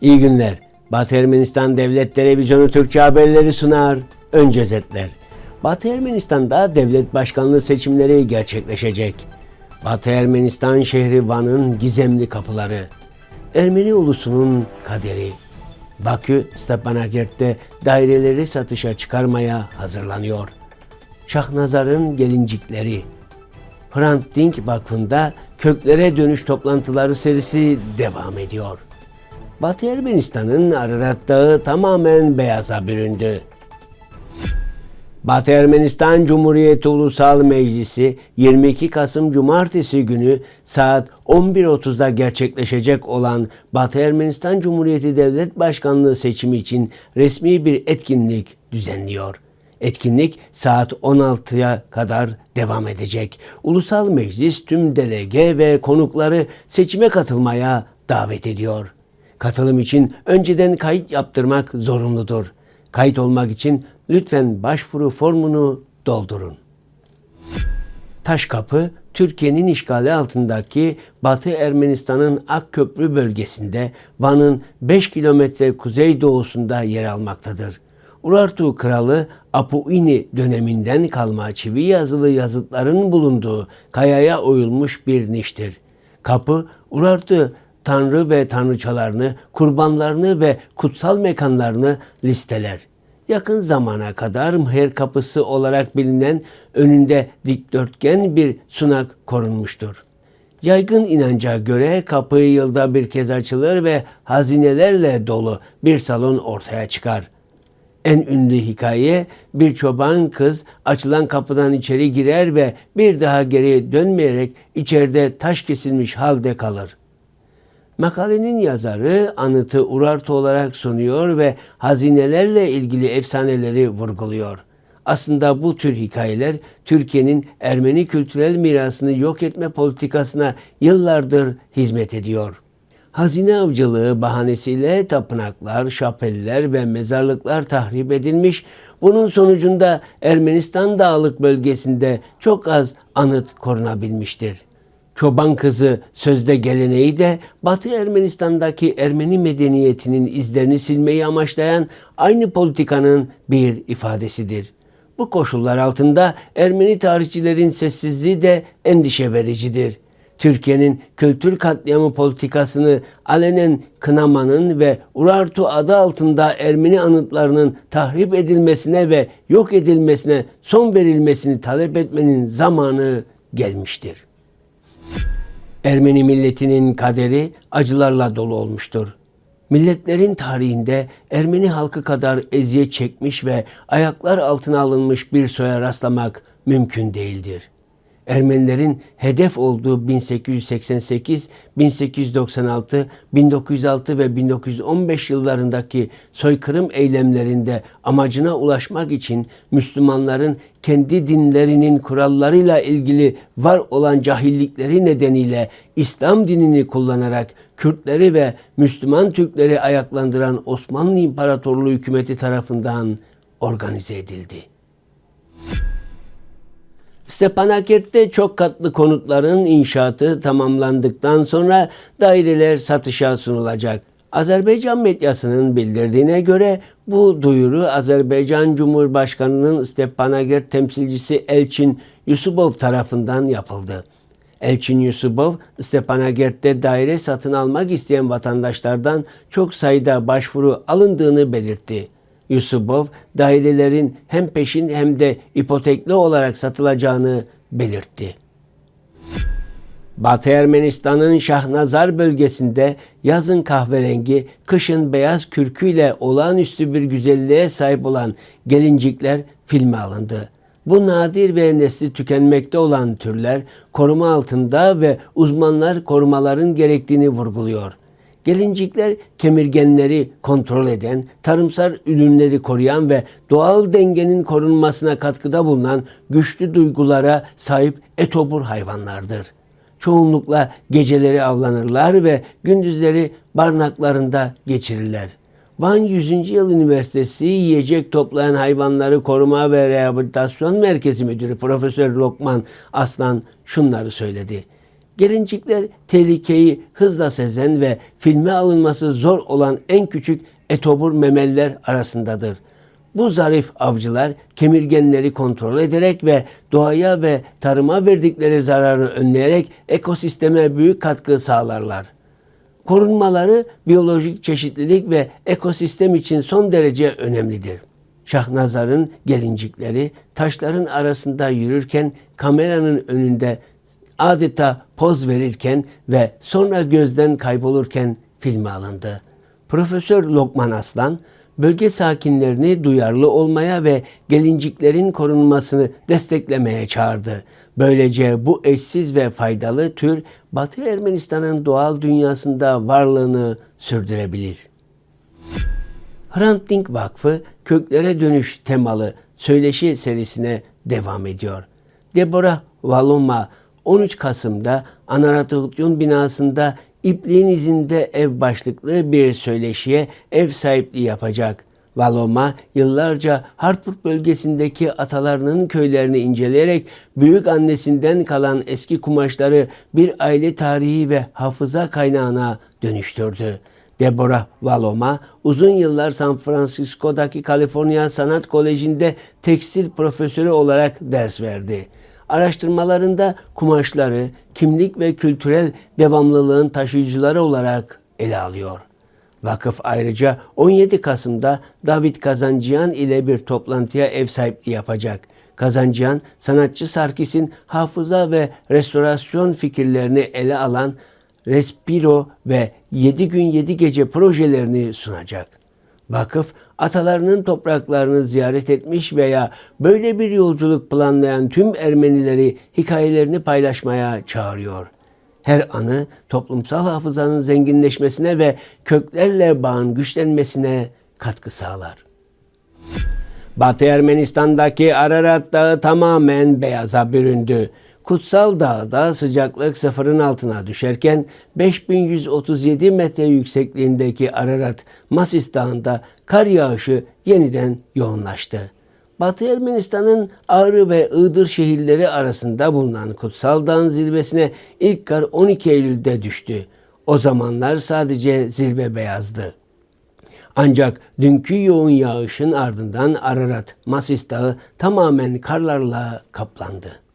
İyi günler. Batı Ermenistan Devlet Televizyonu Türkçe haberleri sunar. Önce özetler. Batı Ermenistan'da devlet başkanlığı seçimleri gerçekleşecek. Batı Ermenistan şehri Van'ın gizemli kapıları. Ermeni ulusunun kaderi. Bakü, Stepanakert'te daireleri satışa çıkarmaya hazırlanıyor. Şahnazar'ın gelincikleri. Hrant Dink Vakfı'nda köklere dönüş toplantıları serisi devam ediyor. Batı Ermenistan'ın Ararat Dağı tamamen beyaza büründü. Batı Ermenistan Cumhuriyeti Ulusal Meclisi 22 Kasım Cumartesi günü saat 11.30'da gerçekleşecek olan Batı Ermenistan Cumhuriyeti Devlet Başkanlığı seçimi için resmi bir etkinlik düzenliyor. Etkinlik saat 16'ya kadar devam edecek. Ulusal Meclis tüm delege ve konukları seçime katılmaya davet ediyor. Katılım için önceden kayıt yaptırmak zorunludur. Kayıt olmak için lütfen başvuru formunu doldurun. Taşkapı, Türkiye'nin işgali altındaki Batı Ermenistan'ın Akköprü bölgesinde Van'ın 5 kilometre kuzeydoğusunda yer almaktadır. Urartu Kralı Apuini döneminden kalma çivi yazılı yazıtların bulunduğu kayaya oyulmuş bir niştir. Kapı, Urartu tanrı ve tanrıçalarını, kurbanlarını ve kutsal mekanlarını listeler. Yakın zamana kadar Mher Kapısı olarak bilinen önünde dikdörtgen bir sunak korunmuştur. Yaygın inanca göre kapı yılda bir kez açılır ve hazinelerle dolu bir salon ortaya çıkar. En ünlü hikaye bir çoban kız açılan kapıdan içeri girer ve bir daha geriye dönmeyerek içeride taş kesilmiş halde kalır. Makalenin yazarı anıtı Urartu olarak sunuyor ve hazinelerle ilgili efsaneleri vurguluyor. Aslında bu tür hikayeler Türkiye'nin Ermeni kültürel mirasını yok etme politikasına yıllardır hizmet ediyor. Hazine avcılığı bahanesiyle tapınaklar, şapeller ve mezarlıklar tahrip edilmiş. Bunun sonucunda Ermenistan dağlık bölgesinde çok az anıt korunabilmiştir. Çoban kızı sözde geleneği de Batı Ermenistan'daki Ermeni medeniyetinin izlerini silmeyi amaçlayan aynı politikanın bir ifadesidir. Bu koşullar altında Ermeni tarihçilerin sessizliği de endişe vericidir. Türkiye'nin kültür katliamı politikasını alenen kınamanın ve Urartu adı altında Ermeni anıtlarının tahrip edilmesine ve yok edilmesine son verilmesini talep etmenin zamanı gelmiştir. Ermeni milletinin kaderi acılarla dolu olmuştur. Milletlerin tarihinde Ermeni halkı kadar eziyet çekmiş ve ayaklar altına alınmış bir soya rastlamak mümkün değildir. Ermenilerin hedef olduğu 1888, 1896, 1906 ve 1915 yıllarındaki soykırım eylemlerinde amacına ulaşmak için Müslümanların kendi dinlerinin kurallarıyla ilgili var olan cahillikleri nedeniyle İslam dinini kullanarak Kürtleri ve Müslüman Türkleri ayaklandıran Osmanlı İmparatorluğu hükümeti tarafından organize edildi. Stepanakert çok katlı konutların inşaatı tamamlandıktan sonra daireler satışa sunulacak. Azerbaycan medyasının bildirdiğine göre bu duyuru Azerbaycan Cumhurbaşkanı'nın Stepanakert temsilcisi Elçin Yusupov tarafından yapıldı. Elçin Yusupov, Stepanakert'te daire satın almak isteyen vatandaşlardan çok sayıda başvuru alındığını belirtti. Yusupov dairelerin hem peşin hem de ipotekli olarak satılacağını belirtti. Batı Ermenistan'ın Şahnazar bölgesinde yazın kahverengi, kışın beyaz kürküyle olağanüstü bir güzelliğe sahip olan gelincikler filme alındı. Bu nadir ve nesli tükenmekte olan türler koruma altında ve uzmanlar korumaların gerektiğini vurguluyor. Gelincikler kemirgenleri kontrol eden, tarımsal ürünleri koruyan ve doğal dengenin korunmasına katkıda bulunan güçlü duygulara sahip etobur hayvanlardır. Çoğunlukla geceleri avlanırlar ve gündüzleri barınaklarında geçirirler. Van 100. Yıl Üniversitesi Yiyecek Toplayan Hayvanları Koruma ve Rehabilitasyon Merkezi Müdürü Profesör Lokman Aslan şunları söyledi Gelincikler tehlikeyi hızla sezen ve filme alınması zor olan en küçük etobur memeliler arasındadır. Bu zarif avcılar kemirgenleri kontrol ederek ve doğaya ve tarıma verdikleri zararı önleyerek ekosisteme büyük katkı sağlarlar. Korunmaları biyolojik çeşitlilik ve ekosistem için son derece önemlidir. Şahnazar'ın gelincikleri taşların arasında yürürken kameranın önünde adeta poz verirken ve sonra gözden kaybolurken filme alındı. Profesör Lokman Aslan, bölge sakinlerini duyarlı olmaya ve gelinciklerin korunmasını desteklemeye çağırdı. Böylece bu eşsiz ve faydalı tür Batı Ermenistan'ın doğal dünyasında varlığını sürdürebilir. Hrant Dink Vakfı köklere dönüş temalı söyleşi serisine devam ediyor. Deborah Valoma 13 Kasım'da Anaratotun binasında ipliğin izinde ev başlıklı bir söyleşiye ev sahipliği yapacak. Valoma yıllarca Harput bölgesindeki atalarının köylerini inceleyerek büyük annesinden kalan eski kumaşları bir aile tarihi ve hafıza kaynağına dönüştürdü. Deborah Valoma uzun yıllar San Francisco'daki Kaliforniya Sanat Koleji'nde tekstil profesörü olarak ders verdi. Araştırmalarında kumaşları kimlik ve kültürel devamlılığın taşıyıcıları olarak ele alıyor. Vakıf ayrıca 17 Kasım'da David Kazanciyan ile bir toplantıya ev sahipliği yapacak. Kazanciyan, sanatçı Sarkis'in hafıza ve restorasyon fikirlerini ele alan Respiro ve 7 gün 7 gece projelerini sunacak. Vakıf atalarının topraklarını ziyaret etmiş veya böyle bir yolculuk planlayan tüm Ermenileri hikayelerini paylaşmaya çağırıyor. Her anı toplumsal hafızanın zenginleşmesine ve köklerle bağın güçlenmesine katkı sağlar. Batı Ermenistan'daki Ararat Dağı tamamen beyaza büründü. Kutsal Dağ'da sıcaklık sıfırın altına düşerken 5137 metre yüksekliğindeki Ararat Masis Dağı'nda kar yağışı yeniden yoğunlaştı. Batı Ermenistan'ın Ağrı ve Iğdır şehirleri arasında bulunan Kutsal Dağ'ın zirvesine ilk kar 12 Eylül'de düştü. O zamanlar sadece zirve beyazdı. Ancak dünkü yoğun yağışın ardından Ararat, Masis Dağı tamamen karlarla kaplandı.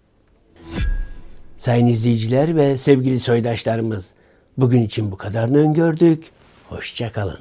Sayın izleyiciler ve sevgili soydaşlarımız, bugün için bu kadarını öngördük. Hoşçakalın.